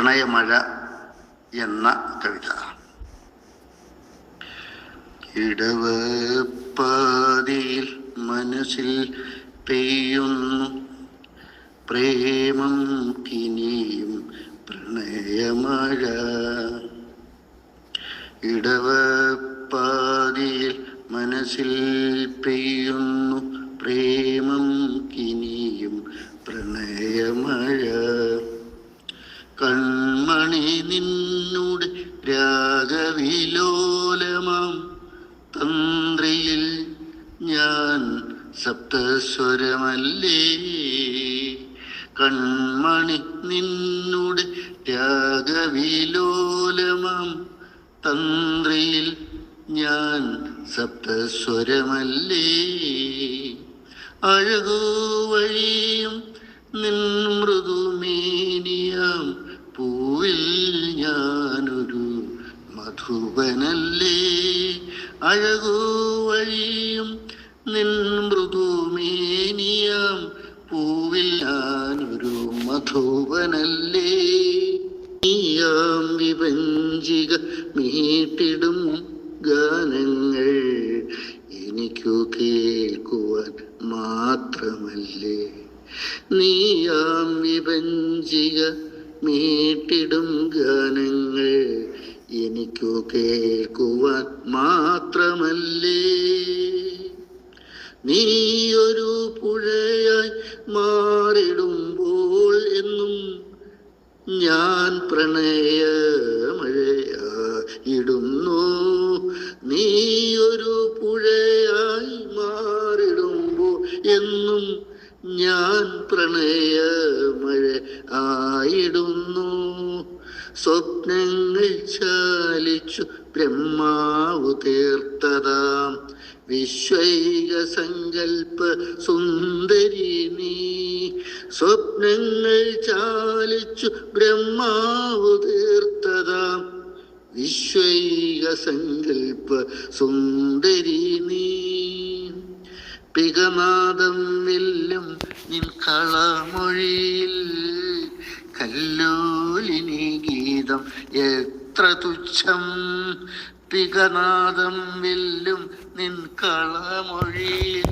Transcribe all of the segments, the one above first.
പ്രണയമഴ എന്ന കവിത. ഇടവപ്പാതിയിൽ മനസ്സിൽ പെയ്യുന്നു. പ്രേമം കിനിയും പ്രണയമഴ. ഇടവപ്പാതിയിൽ മനസ്സിൽ പെയ്യുന്നു. പ്രേമം കിനിയും പ്രണയമഴ. കൺമണി നിന്നോട് രാഗവിലോലമാം. തന്ത്രിയിൽ ഞാൻ സപ്തസ്വരമല്ലേ? കൺമണി നിന്നുടെ രാഗവിലോലമാം. തന്ത്രിയിൽ ഞാൻ സപ്തസ്വരമല്ലേ? അഴകോ വഴിയും നിൻ മധുവനല്ലേ നീയാം വിഭഞ്ചിക മീട്ടിടും ഗാനങ്ങൾ. എനിക്കു കേൾക്കുവാൻ മാത്രമല്ലേ? നീയാം വിഭഞ്ചിക മീട്ടിടും ഗാനങ്ങൾ. എനിക്കു കേൾക്കുവാൻ മാത്രമല്ലേ? നീയൊരു ഞാൻ പ്രണയമഴയിടുന്നു നീയൊരു പുഴയായി മാറിടുമ്പോൾ എന്നും ഞാൻ പ്രണയമഴ ആയിടുന്നു സ്വപ്നങ്ങൾ ചാലിച്ചു ബ്രഹ്മാവ് തീർത്തതാം. വിശ്വൈക സങ്കൽപ്പ സുന്ദരി നീ സ്വപ്നങ്ങൾ ചാലിച്ചു ബ്രഹ്മാവ് തീർത്തതാം. വിശ്വൈക സങ്കൽപ്പ സുന്ദരി നീ. പികനാദം വെല്ലും നിൻ കളമൊഴിയിൽ കല്ലോലിനി ഗീതം എത്ര തുച്ഛം. പികനാദം വെല്ലും നിൻ കളമൊഴിയിൽ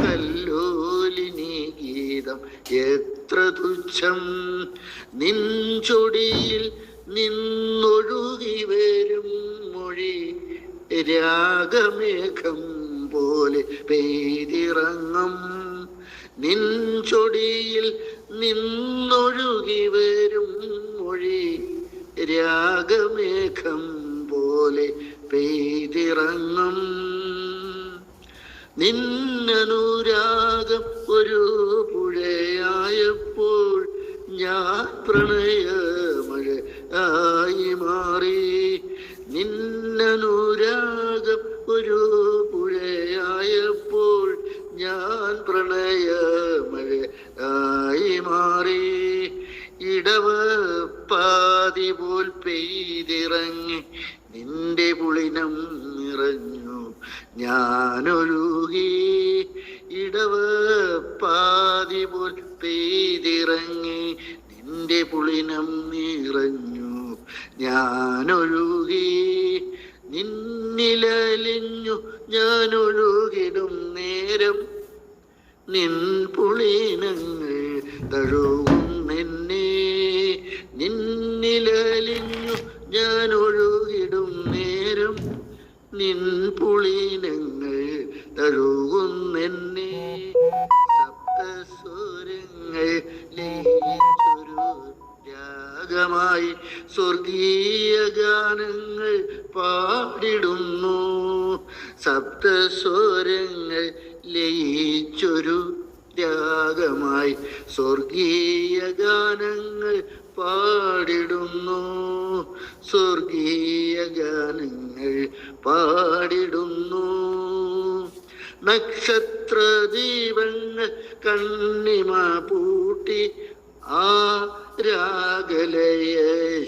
കല്ലോലിനി ഗീതം എത്ര തുച്ഛം? നിൻ ചൊടിയിൽ നിന്നൊഴുകി വരും മൊഴി രാഗമേഘം പോലെ പെയ്തിറങ്ങും. നിൻ ചൊടിയിൽ നിന്നൊഴുകി വരും മൊഴി രാഗമേഘം പോലെ പെയ്തിറങ്ങും. നിന്നനുരാഗം ഒരു ഞാൻ പ്രണയമഴ പുളിനം നിറഞ്ഞു ഞാനൊഴുകി നിന്നിലലിഞ്ഞു ഞാനൊഴുകിടും നേരം. നിൻ പുളിനങ്ങൾ തഴുകും എന്നെ. നിന്നിലലിഞ്ഞു ഞാനൊഴുകിടും നേരം. നിൻ പുളിനങ്ങൾ തഴുകുന്നെന്നെ സപ്തസ്വരങ്ങൾ ലയിച്ചൊരു രാഗമായി സ്വർഗീയ ഗാനങ്ങൾ പാടിടുന്നു. സപ്തസ്വരങ്ങൾ ലയിച്ചൊരു ത്യാഗമായി സ്വർഗീയ ഗാനങ്ങൾ പാടിടുന്നു. സ്വർഗീയ ഗാനങ്ങൾ പാടിടുന്നു. നക്ഷത്ര ദീപങ്ങൾ കണ്ണിമ പൂട്ടി ആ രാഗലയ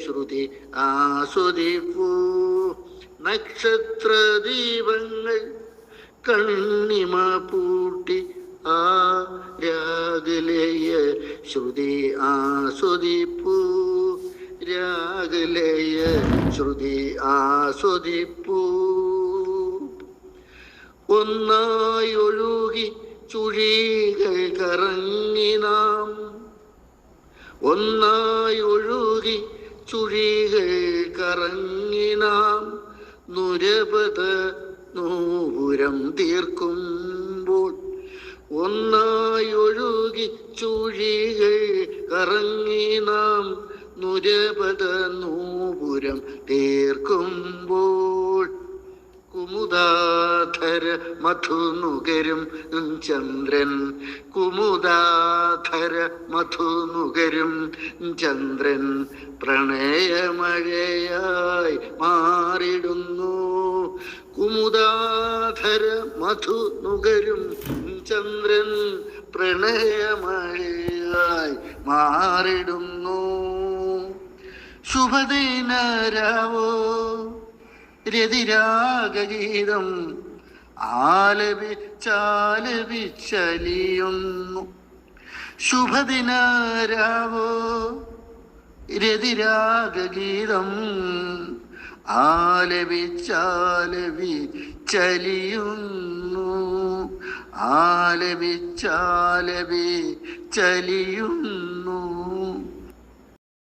ശ്രുതി ആസ്വദിപ്പൂ. നക്ഷത്ര ദീപങ്ങൾ കണ്ണിമ പൂട്ടി ആ രാഗലയ ശ്രുതി ആസ്വദിപ്പൂ. രാഗലയ ശ്രുതി ആസ്വദിപ്പൂ. ഒന്നായി ഒഴുകി ചുഴികൾ കറങ്ങി നാം ഒന്നായി ഒഴുകി ചുഴികൾ കറങ്ങിനാം നുരപത നൂപുരം തീർക്കുമ്പോൾ ഒന്നായി ഒഴുകി ചുഴികൾ കറങ്ങിനാം നുരപത നൂപുരം തീർക്കുമ്പോൾ കുമുദാധര മധുനുകരും ചന്ദ്രൻ. കുമുദാധര മധുനുകരും ചന്ദ്രൻ. പ്രണയമഴയായി മാറിടുന്നു. കുമുദാധര മധുനുകരും ചന്ദ്രൻ പ്രണയമഴയായി മാറിടുന്നു. ശുഭദിനരാവോ രതിരാഗീതം ആലപിച്ചാലപിച്ചലിയുന്നു. ശുഭദിനാരാവോ? രതിരാഗീതം ആലപിച്ചാലപി ചലിയുന്നു ആലപിച്ചാലപി ചലിയുന്നു